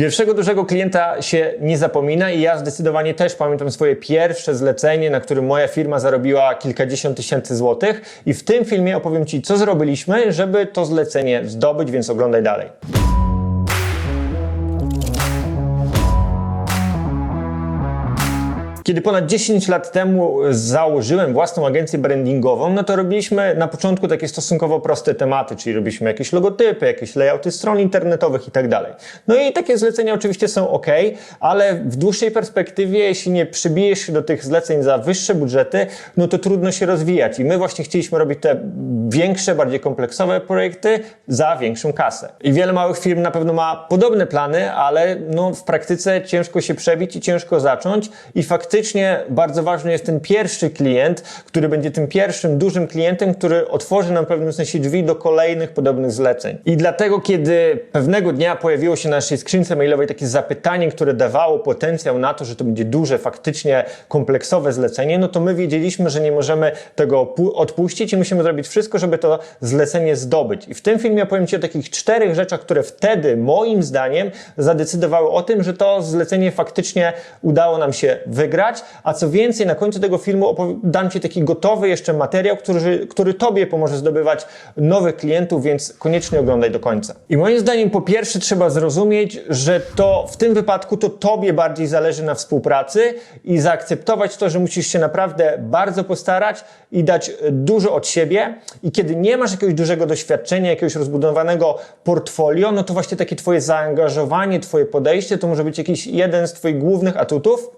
Pierwszego dużego klienta się nie zapomina i ja zdecydowanie też pamiętam swoje pierwsze zlecenie, na którym moja firma zarobiła kilkadziesiąt tysięcy złotych i w tym filmie opowiem Ci, co zrobiliśmy, żeby to zlecenie zdobyć, więc oglądaj dalej. Kiedy ponad 10 lat temu założyłem własną agencję brandingową, no to robiliśmy na początku takie stosunkowo proste tematy, czyli robiliśmy jakieś logotypy, jakieś layouty stron internetowych i tak dalej. No i takie zlecenia oczywiście są ok, ale w dłuższej perspektywie, jeśli nie przybijesz się do tych zleceń za wyższe budżety, no to trudno się rozwijać. I my właśnie chcieliśmy robić te większe, bardziej kompleksowe projekty za większą kasę. I wiele małych firm na pewno ma podobne plany, ale no w praktyce ciężko się przebić i ciężko zacząć i faktycznie bardzo ważny jest ten pierwszy klient, który będzie tym pierwszym dużym klientem, który otworzy nam w pewnym sensie drzwi do kolejnych podobnych zleceń. I dlatego, kiedy pewnego dnia pojawiło się na naszej skrzynce mailowej takie zapytanie, które dawało potencjał na to, że to będzie duże, faktycznie kompleksowe zlecenie, no to my wiedzieliśmy, że nie możemy tego odpuścić i musimy zrobić wszystko, żeby to zlecenie zdobyć. I w tym filmie opowiem Ci o takich czterech rzeczach, które wtedy, moim zdaniem, zadecydowały o tym, że to zlecenie faktycznie udało nam się wygrać, a co więcej, na końcu tego filmu dam Ci taki gotowy jeszcze materiał, który, który Tobie pomoże zdobywać nowych klientów, więc koniecznie oglądaj do końca. I moim zdaniem, po pierwsze, trzeba zrozumieć, że to w tym wypadku to Tobie bardziej zależy na współpracy i zaakceptować to, że musisz się naprawdę bardzo postarać i dać dużo od siebie. I kiedy nie masz jakiegoś dużego doświadczenia, jakiegoś rozbudowanego portfolio, no to właśnie takie Twoje zaangażowanie, Twoje podejście to może być jakiś jeden z Twoich głównych atutów.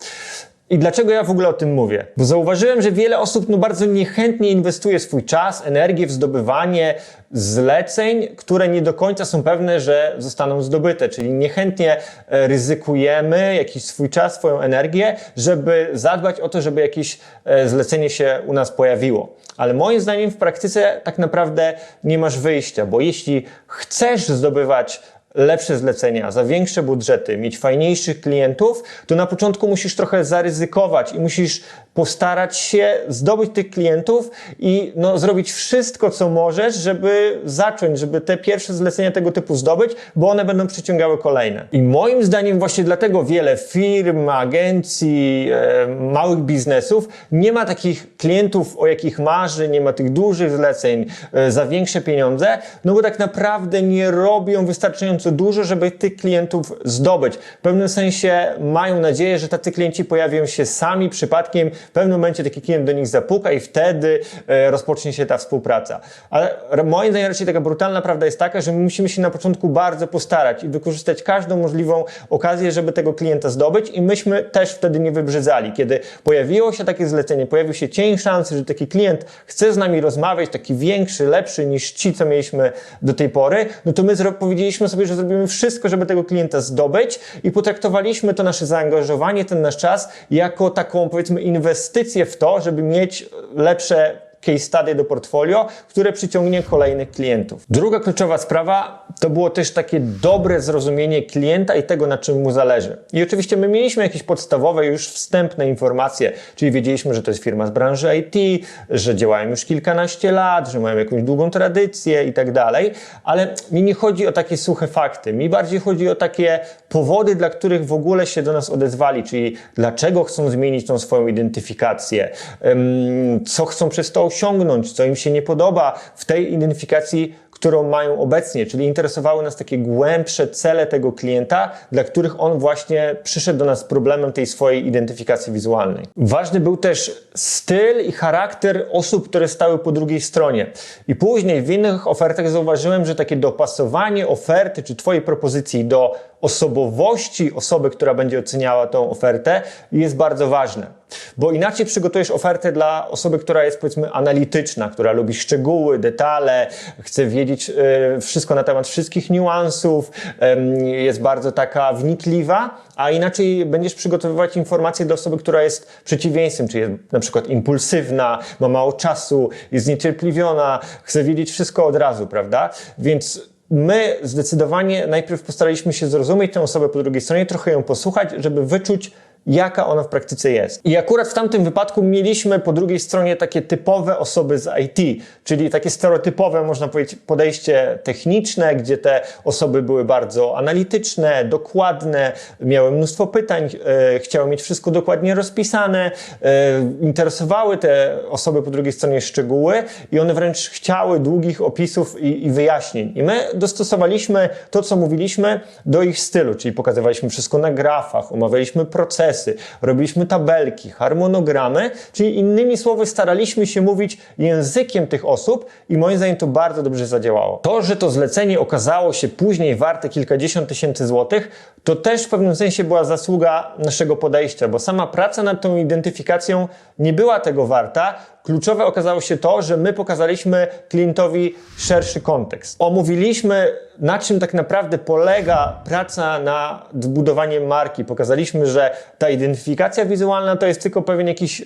I dlaczego ja w ogóle o tym mówię? Bo zauważyłem, że wiele osób no, bardzo niechętnie inwestuje swój czas, energię w zdobywanie zleceń, które nie do końca są pewne, że zostaną zdobyte. Czyli niechętnie e, ryzykujemy jakiś swój czas, swoją energię, żeby zadbać o to, żeby jakieś e, zlecenie się u nas pojawiło. Ale moim zdaniem w praktyce tak naprawdę nie masz wyjścia, bo jeśli chcesz zdobywać lepsze zlecenia, za większe budżety, mieć fajniejszych klientów, to na początku musisz trochę zaryzykować i musisz postarać się zdobyć tych klientów i no, zrobić wszystko, co możesz, żeby zacząć, żeby te pierwsze zlecenia tego typu zdobyć, bo one będą przyciągały kolejne. I moim zdaniem właśnie dlatego wiele firm, agencji, e, małych biznesów nie ma takich klientów, o jakich marzy, nie ma tych dużych zleceń e, za większe pieniądze, no bo tak naprawdę nie robią wystarczająco dużo, żeby tych klientów zdobyć. W pewnym sensie mają nadzieję, że tacy klienci pojawią się sami przypadkiem, w pewnym momencie taki klient do nich zapuka i wtedy e, rozpocznie się ta współpraca. Ale moim zdaniem raczej taka brutalna prawda jest taka, że my musimy się na początku bardzo postarać i wykorzystać każdą możliwą okazję, żeby tego klienta zdobyć i myśmy też wtedy nie wybrzydzali. Kiedy pojawiło się takie zlecenie, pojawił się cień szansy, że taki klient chce z nami rozmawiać, taki większy, lepszy niż ci, co mieliśmy do tej pory, no to my powiedzieliśmy sobie, że zrobimy wszystko, żeby tego klienta zdobyć i potraktowaliśmy to nasze zaangażowanie, ten nasz czas jako taką powiedzmy inwestycję w to, żeby mieć lepsze case study do portfolio, które przyciągnie kolejnych klientów. Druga kluczowa sprawa to było też takie dobre zrozumienie klienta i tego, na czym mu zależy. I oczywiście my mieliśmy jakieś podstawowe, już wstępne informacje, czyli wiedzieliśmy, że to jest firma z branży IT, że działają już kilkanaście lat, że mają jakąś długą tradycję i tak dalej, ale mi nie chodzi o takie suche fakty. Mi bardziej chodzi o takie powody, dla których w ogóle się do nas odezwali, czyli dlaczego chcą zmienić tą swoją identyfikację, co chcą przez to osiągnąć, co im się nie podoba w tej identyfikacji, którą mają obecnie, czyli interesowały nas takie głębsze cele tego klienta, dla których on właśnie przyszedł do nas z problemem tej swojej identyfikacji wizualnej. Ważny był też styl i charakter osób, które stały po drugiej stronie. I później w innych ofertach zauważyłem, że takie dopasowanie oferty czy Twojej propozycji do osobowości osoby, która będzie oceniała tą ofertę, jest bardzo ważne. Bo inaczej przygotujesz ofertę dla osoby, która jest powiedzmy analityczna, która lubi szczegóły, detale, chce wiedzieć e, wszystko na temat wszystkich niuansów, jest bardzo taka wnikliwa, a inaczej będziesz przygotowywać informacje do osoby, która jest przeciwieństwem, czyli jest na przykład impulsywna, ma mało czasu, jest zniecierpliwiona, chce wiedzieć wszystko od razu, prawda? Więc my zdecydowanie najpierw postaraliśmy się zrozumieć tę osobę po drugiej stronie, trochę ją posłuchać, żeby wyczuć, jaka ona w praktyce jest. I akurat w tamtym wypadku mieliśmy po drugiej stronie takie typowe osoby z IT, czyli takie stereotypowe, można powiedzieć, podejście techniczne, gdzie te osoby były bardzo analityczne, dokładne, miały mnóstwo pytań, e, chciały mieć wszystko dokładnie rozpisane, e, interesowały te osoby po drugiej stronie szczegóły i one wręcz chciały długich opisów i, i wyjaśnień. I my dostosowaliśmy to, co mówiliśmy, do ich stylu, czyli pokazywaliśmy wszystko na grafach, omawialiśmy procesy, robiliśmy tabelki, harmonogramy, czyli innymi słowy staraliśmy się mówić językiem tych osób i moim zdaniem to bardzo dobrze zadziałało. To, że to zlecenie okazało się później warte kilkadziesiąt tysięcy złotych, to też w pewnym sensie była zasługa naszego podejścia, bo sama praca nad tą identyfikacją nie była tego warta. Kluczowe okazało się to, że my pokazaliśmy klientowi szerszy kontekst. Omówiliśmy, na czym tak naprawdę polega praca nad budowaniem marki. Pokazaliśmy, że ta identyfikacja wizualna to jest tylko pewien jakiś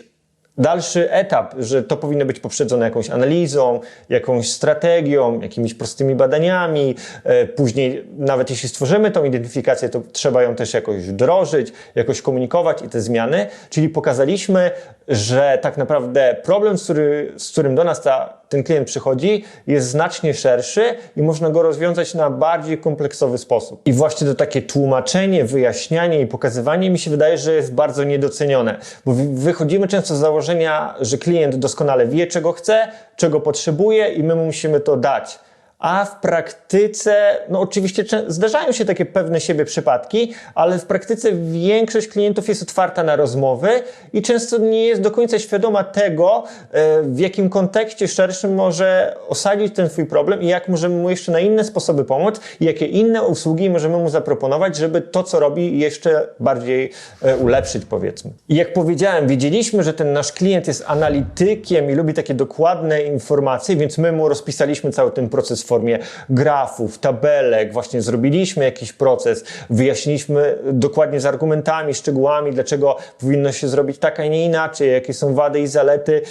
dalszy etap, że to powinno być poprzedzone jakąś analizą, jakąś strategią, jakimiś prostymi badaniami. E, Później, nawet jeśli stworzymy tą identyfikację, to trzeba ją też jakoś wdrożyć, jakoś komunikować i te zmiany. Czyli pokazaliśmy, że tak naprawdę problem, z, który, z którym do nas ta, ten klient przychodzi, jest znacznie szerszy i można go rozwiązać na bardziej kompleksowy sposób. I właśnie to takie tłumaczenie, wyjaśnianie i pokazywanie mi się wydaje, że jest bardzo niedocenione, bo wy- wychodzimy często z założenia, że klient doskonale wie, czego chce, czego potrzebuje i my mu musimy to dać. A w praktyce, no oczywiście zdarzają się takie pewne siebie przypadki, ale w praktyce większość klientów jest otwarta na rozmowy i często nie jest do końca świadoma tego, e, w jakim kontekście szerszym może osadzić ten swój problem i jak możemy mu jeszcze na inne sposoby pomóc i jakie inne usługi możemy mu zaproponować, żeby to, co robi, jeszcze bardziej e, ulepszyć, powiedzmy. I jak powiedziałem, wiedzieliśmy, że ten nasz klient jest analitykiem i lubi takie dokładne informacje, więc my mu rozpisaliśmy cały ten proces formie grafów, tabelek, właśnie zrobiliśmy jakiś proces, wyjaśniliśmy dokładnie z argumentami, szczegółami, dlaczego powinno się zrobić tak, a nie inaczej, jakie są wady i zalety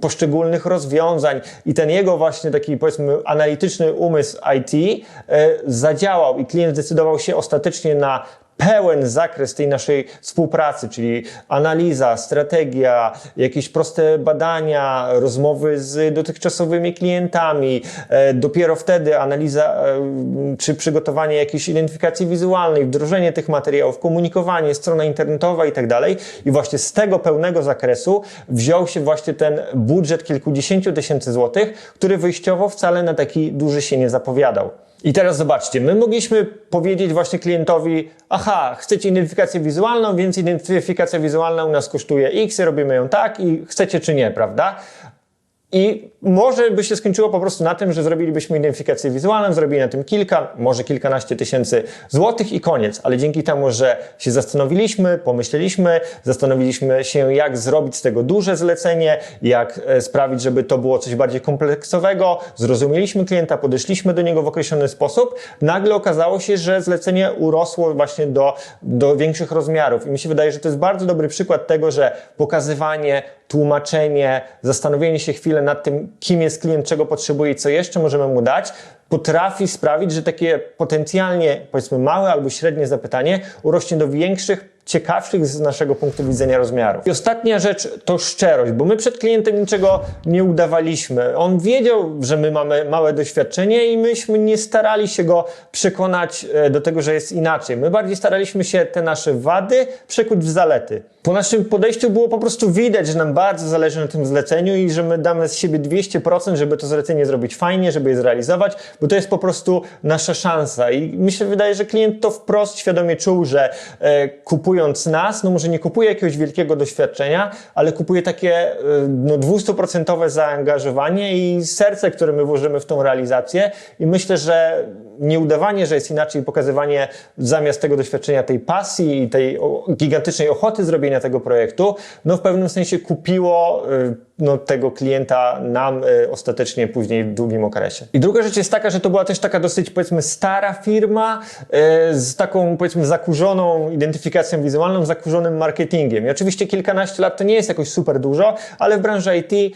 poszczególnych rozwiązań. I ten jego właśnie taki, powiedzmy, analityczny umysł IT e, zadziałał i klient zdecydował się ostatecznie na pełen zakres tej naszej współpracy, czyli analiza, strategia, jakieś proste badania, rozmowy z dotychczasowymi klientami. E, Dopiero wtedy analiza e, czy przygotowanie jakiejś identyfikacji wizualnej, wdrożenie tych materiałów, komunikowanie, strona internetowa i tak dalej. I właśnie z tego pełnego zakresu wziął się właśnie ten budżet kilkudziesięciu tysięcy złotych, który wyjściowo wcale na taki duży się nie zapowiadał. I teraz zobaczcie, my mogliśmy powiedzieć właśnie klientowi, aha, chcecie identyfikację wizualną, więc identyfikacja wizualna u nas kosztuje X, robimy ją tak i chcecie czy nie, prawda? I może by się skończyło po prostu na tym, że zrobilibyśmy identyfikację wizualną, zrobili na tym kilka, może kilkanaście tysięcy złotych i koniec. Ale dzięki temu, że się zastanowiliśmy, pomyśleliśmy, zastanowiliśmy się, jak zrobić z tego duże zlecenie, jak e, sprawić, żeby to było coś bardziej kompleksowego, zrozumieliśmy klienta, podeszliśmy do niego w określony sposób, nagle okazało się, że zlecenie urosło właśnie do, do większych rozmiarów. I mi się wydaje, że to jest bardzo dobry przykład tego, że pokazywanie, tłumaczenie, zastanowienie się chwilę nad tym, kim jest klient, czego potrzebuje i co jeszcze możemy mu dać, potrafi sprawić, że takie potencjalnie, powiedzmy, małe albo średnie zapytanie urośnie do większych, ciekawszych z naszego punktu widzenia rozmiarów. I ostatnia rzecz to szczerość, bo my przed klientem niczego nie udawaliśmy. On wiedział, że my mamy małe doświadczenie i myśmy nie starali się go przekonać e, do tego, że jest inaczej. My bardziej staraliśmy się te nasze wady przekuć w zalety. Po naszym podejściu było po prostu widać, że nam bardzo zależy na tym zleceniu i że my damy z siebie 200%, żeby to zlecenie zrobić fajnie, żeby je zrealizować, bo to jest po prostu nasza szansa. I mi się wydaje, że klient to wprost świadomie czuł, że e, kupując nas, no może nie kupuje jakiegoś wielkiego doświadczenia, ale kupuje takie e, no, 200% zaangażowanie i serce, które my włożymy w tą realizację. I myślę, że nie udawanie, że jest inaczej, pokazywanie zamiast tego doświadczenia tej pasji i tej gigantycznej ochoty zrobienia tego projektu, no w pewnym sensie kupiło y, no, tego klienta nam y, ostatecznie później w długim okresie. I druga rzecz jest taka, że to była też taka dosyć powiedzmy stara firma y, z taką powiedzmy zakurzoną identyfikacją wizualną, zakurzonym marketingiem. I oczywiście kilkanaście lat to nie jest jakoś super dużo, ale w branży IT y,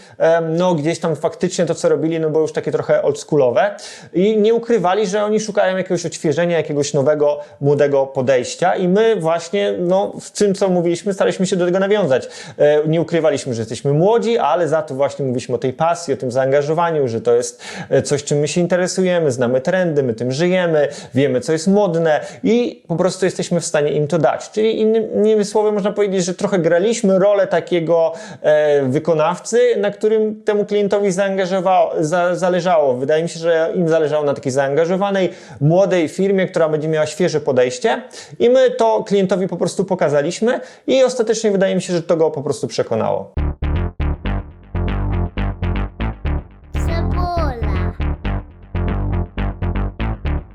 no gdzieś tam faktycznie to co robili no było już takie trochę oldschoolowe i nie ukrywali, że oni szukają jakiegoś odświeżenia, jakiegoś nowego, młodego podejścia i my właśnie no w tym co mówiliśmy staraliśmy się do tego nawiązać. E, nie ukrywaliśmy, że jesteśmy młodzi, ale za to właśnie mówiliśmy o tej pasji, o tym zaangażowaniu, że to jest e, coś, czym my się interesujemy, znamy trendy, my tym żyjemy, wiemy, co jest modne i po prostu jesteśmy w stanie im to dać. Czyli innymi słowy można powiedzieć, że trochę graliśmy rolę takiego e, wykonawcy, na którym temu klientowi zaangażowało, za, zależało. Wydaje mi się, że im zależało na takiej zaangażowanej, młodej firmie, która będzie miała świeże podejście i my to klientowi po prostu pokazaliśmy i ostatecznie wydaje mi się, że to go po prostu przekonało.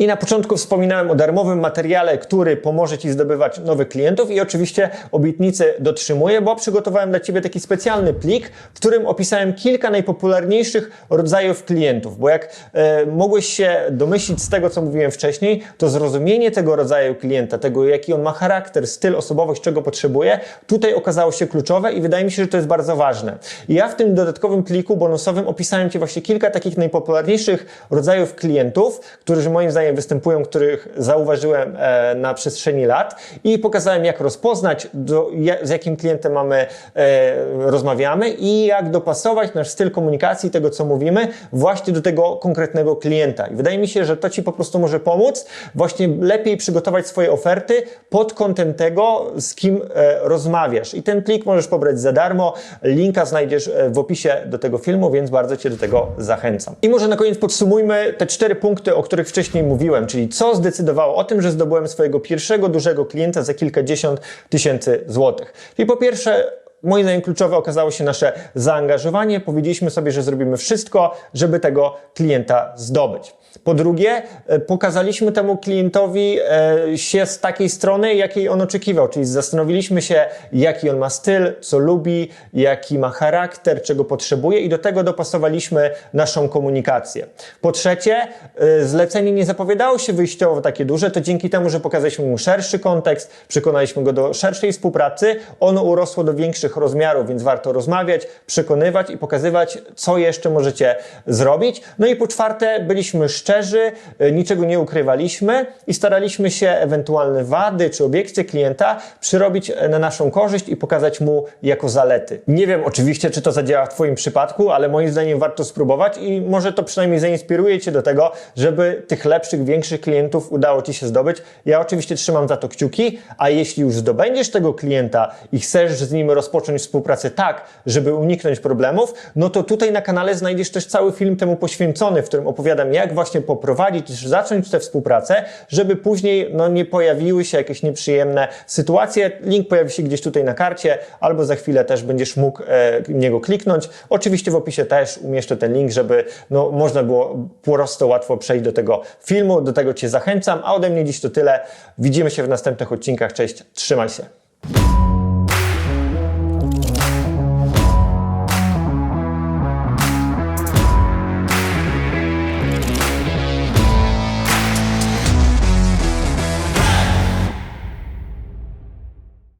I na początku wspominałem o darmowym materiale, który pomoże Ci zdobywać nowych klientów i oczywiście obietnicy dotrzymuję, bo przygotowałem dla Ciebie taki specjalny plik, w którym opisałem kilka najpopularniejszych rodzajów klientów, bo jak e, mogłeś się domyślić z tego, co mówiłem wcześniej, to zrozumienie tego rodzaju klienta, tego jaki on ma charakter, styl, osobowość, czego potrzebuje, tutaj okazało się kluczowe i wydaje mi się, że to jest bardzo ważne. I ja w tym dodatkowym pliku bonusowym opisałem Ci właśnie kilka takich najpopularniejszych rodzajów klientów, którzy moim zdaniem występują, których zauważyłem e, na przestrzeni lat i pokazałem, jak rozpoznać, do, z jakim klientem mamy, e, rozmawiamy i jak dopasować nasz styl komunikacji, tego co mówimy, właśnie do tego konkretnego klienta. I wydaje mi się, że to Ci po prostu może pomóc właśnie lepiej przygotować swoje oferty pod kątem tego, z kim e, rozmawiasz. I ten plik możesz pobrać za darmo. Linka znajdziesz w opisie do tego filmu, więc bardzo Cię do tego zachęcam. I może na koniec podsumujmy te cztery punkty, o których wcześniej mówiłem, czyli co zdecydowało o tym, że zdobyłem swojego pierwszego dużego klienta za kilkadziesiąt tysięcy złotych. I po pierwsze, Moim zdaniem kluczowe okazało się nasze zaangażowanie. Powiedzieliśmy sobie, że zrobimy wszystko, żeby tego klienta zdobyć. Po drugie, e, pokazaliśmy temu klientowi e, się z takiej strony, jakiej on oczekiwał, czyli zastanowiliśmy się, jaki on ma styl, co lubi, jaki ma charakter, czego potrzebuje i do tego dopasowaliśmy naszą komunikację. Po trzecie, e, zlecenie nie zapowiadało się wyjściowo takie duże, to dzięki temu, że pokazaliśmy mu szerszy kontekst, przekonaliśmy go do szerszej współpracy, ono urosło do większych rozmiarów, więc warto rozmawiać, przekonywać i pokazywać, co jeszcze możecie zrobić. No i po czwarte, byliśmy szczerzy, y, niczego nie ukrywaliśmy i staraliśmy się ewentualne wady czy obiekcje klienta przyrobić e, na naszą korzyść i pokazać mu jako zalety. Nie wiem oczywiście, czy to zadziała w Twoim przypadku, ale moim zdaniem warto spróbować i może to przynajmniej zainspiruje Cię do tego, żeby tych lepszych, większych klientów udało Ci się zdobyć. Ja oczywiście trzymam za to kciuki, a jeśli już zdobędziesz tego klienta i chcesz z nim rozpocząć współpracę tak, żeby uniknąć problemów, no to tutaj na kanale znajdziesz też cały film temu poświęcony, w którym opowiadam, jak właśnie poprowadzić, zacząć tę współpracę, żeby później no, nie pojawiły się jakieś nieprzyjemne sytuacje. Link pojawi się gdzieś tutaj na karcie, albo za chwilę też będziesz mógł e, niego kliknąć. Oczywiście w opisie też umieszczę ten link, żeby no, można było prosto, łatwo przejść do tego filmu. Do tego Cię zachęcam, a ode mnie dziś to tyle. Widzimy się w następnych odcinkach. Cześć, trzymaj się.